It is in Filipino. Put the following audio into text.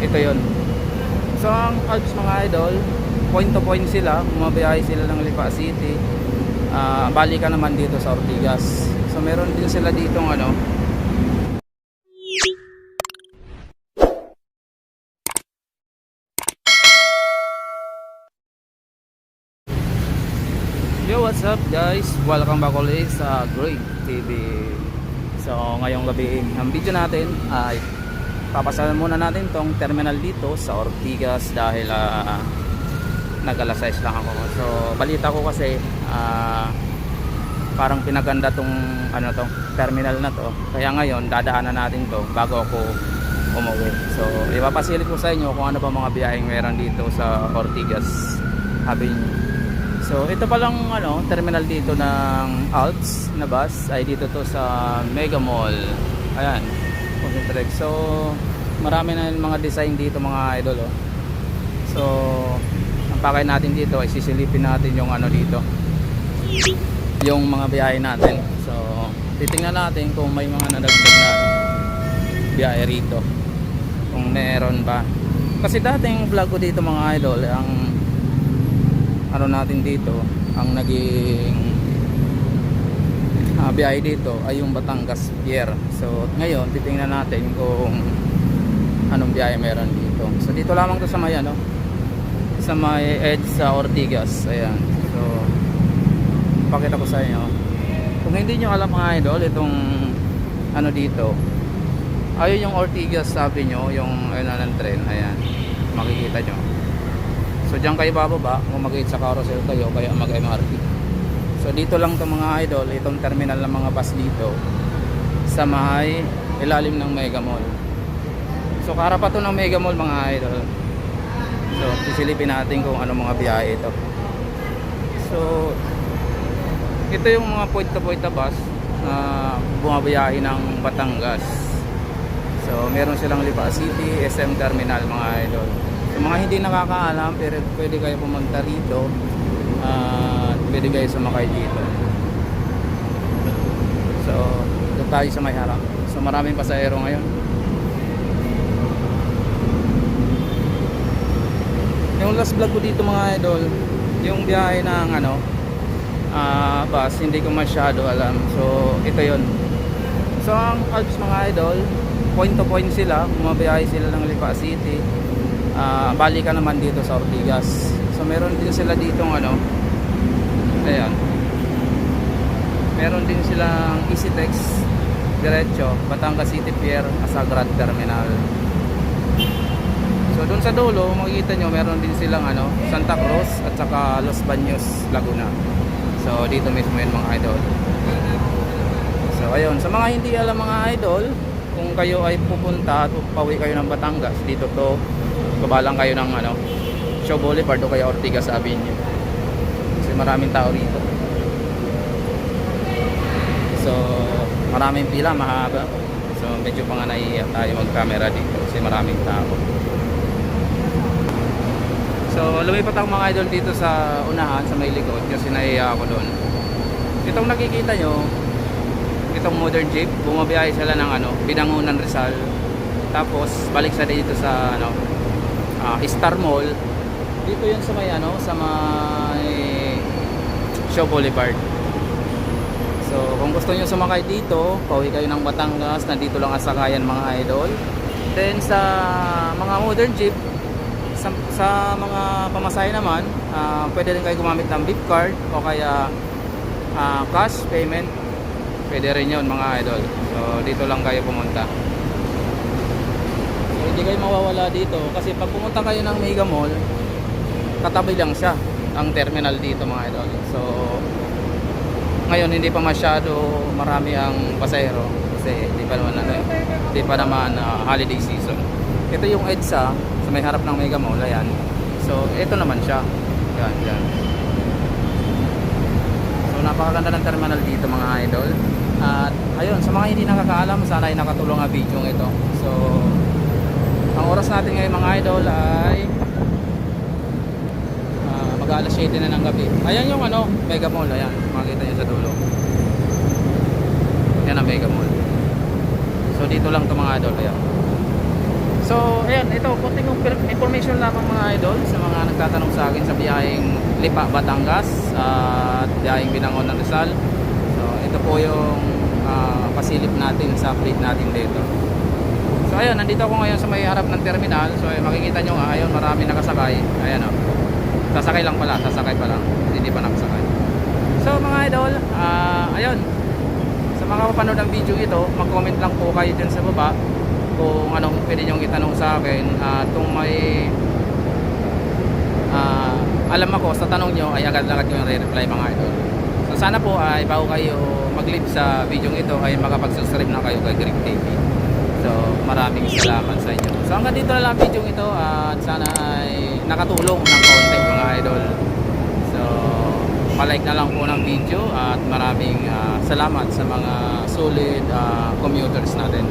ito yon so ang Alps mga idol point to point sila. Bumabiyahe sila ng Lipa City. Ah, bali ka naman dito sa Ortigas. So meron din sila ditong ano. Yo, what's up guys? Welcome back ulit sa Great TV. So, ngayong gabi, ang video natin ay papasalan muna natin tong terminal dito sa Ortigas dahil uh, nag-alas 6 lang ako. So, balita ko kasi ah, parang pinaganda tong ano to, terminal na to. Kaya ngayon, dadaanan natin to bago ako umuwi. So, ipapasilip ko sa inyo kung ano ba mga biyaheng meron dito sa Ortigas Avenue. So ito palang ano, terminal dito ng Alps na bus ay dito to sa Mega Mall. Ayan. Concentric. So marami na yung mga design dito mga idol oh. So ang pakay natin dito ay sisilipin natin yung ano dito. Yung mga biyahe natin. So titingnan natin kung may mga nadagdag na biyahe rito. Kung meron ba. Kasi dating vlog ko dito mga idol ang ano natin dito ang naging uh, biyahe dito ay yung Batangas Pier. So ngayon titingnan natin kung anong biyahe meron dito. So dito lamang to sa may ano sa may edge sa Ortigas. Ayan. So pakita ko sa inyo. Kung hindi nyo alam mga idol itong ano dito ayun yung Ortigas sabi nyo yung ano ng tren. Ayan. Makikita nyo. So diyan kayo bababa. Kung mag sa carousel kayo kaya mag MRT. So dito lang to mga idol, itong terminal ng mga bus dito sa may ilalim ng Mega Mall. So karapat to ng Mega Mall mga idol. So sisilipin natin kung ano mga biyahe ito. So ito yung mga point to point na bus na bumabiyahe ng Batangas. So meron silang Lipa City, SM Terminal mga idol. Sa mga hindi nakakaalam, pero pwede kayo pumunta rito at pwede kayo sumakay dito. So, doon tayo sa may harap. So, maraming pasahero ngayon. Yung last vlog ko dito mga idol, yung biyahe ng ano, ah bus, hindi ko masyado alam. So, ito yon So, ang Alps mga idol, point to point sila, bumabiyahe sila ng Lipa City uh, bali ka naman dito sa Ortigas so meron din sila ditong ano ayan. Meron din silang EasyTex diretso Batangas City Pier Asagrad Terminal. So dun sa dulo makikita nyo meron din silang ano Santa Cruz at saka Los Baños Laguna. So dito mismo yun mga idol. So ayun. Sa mga hindi alam mga idol kung kayo ay pupunta at pauwi kayo ng Batangas dito to baba lang kayo ng ano Shaw Boulevard o kaya Ortigas Avenue kasi maraming tao rito. So maraming pila mahaba. So medyo pa nga naiiyak tayo mag camera dito kasi maraming tao. So lumipat ako mga idol dito sa unahan sa may likod kasi naiiyak ako doon. Itong nakikita nyo itong modern jeep bumabiyahe sila ng ano Binangunan Rizal. Tapos balik sa dito sa ano uh, Star Mall. Dito yun sa may ano sa may Shaw Boulevard. So kung gusto nyo sumakay dito pauwi kayo ng Batangas nandito lang ang sakayan mga idol. Then sa mga modern jeep sa, sa mga pamasahe naman uh, pwede rin kayo gumamit ng beep card o kaya uh, cash payment. Pwede rin yun mga idol. So dito lang kayo pumunta. So, hindi kayo mawawala dito kasi pag pumunta kayo ng Mega Mall katabi lang siya ang terminal dito mga idol. So ngayon hindi pa masyado marami ang pasahero kasi hindi pa naman ano, hindi pa naman uh, holiday season. Ito yung EDSA sa may harap ng Mega Mall ayan. So ito naman siya. Yan yan so napakaganda ng terminal dito mga idol. At ayun sa mga hindi nakakaalam sana ay nakatulong ang video ito. So ang oras natin ngayon mga idol ay mag alas 7 na ng gabi ayan yung ano mega mall ayan makikita nyo sa dulo yan ang mega mall so dito lang to mga idol ayan So, ayan, ito, konting infor- information lamang mga idol sa mga nagtatanong sa akin sa biyaheng Lipa, Batangas at biyaheng Binangon ng Rizal. So, ito po yung ah, pasilip natin sa fleet natin dito. So, ayun, nandito ako ngayon sa may harap ng terminal. So, ayun, makikita nyo nga, ayun, marami nakasakay. Ayan, oh. Sasakay lang pala, sasakay pa lang. Hindi pa nakasakay. So, mga idol, ah, ayun, sa mga kapanood ng video ito, mag-comment lang po kayo dyan sa baba kung anong pwede nyong itanong sa akin at kung may ah, alam ako sa tanong nyo ay agad-agad yung re-reply mga idol. So sana po ay bago kayo mag-leave sa video ito ay makapag-subscribe na kayo kay Greg TV. So maraming salamat sa inyo. So hanggang dito na lang ang video ito at sana ay nakatulong ng konti mga idol. So palike na lang po ng video at maraming ah, salamat sa mga solid ah, commuters natin.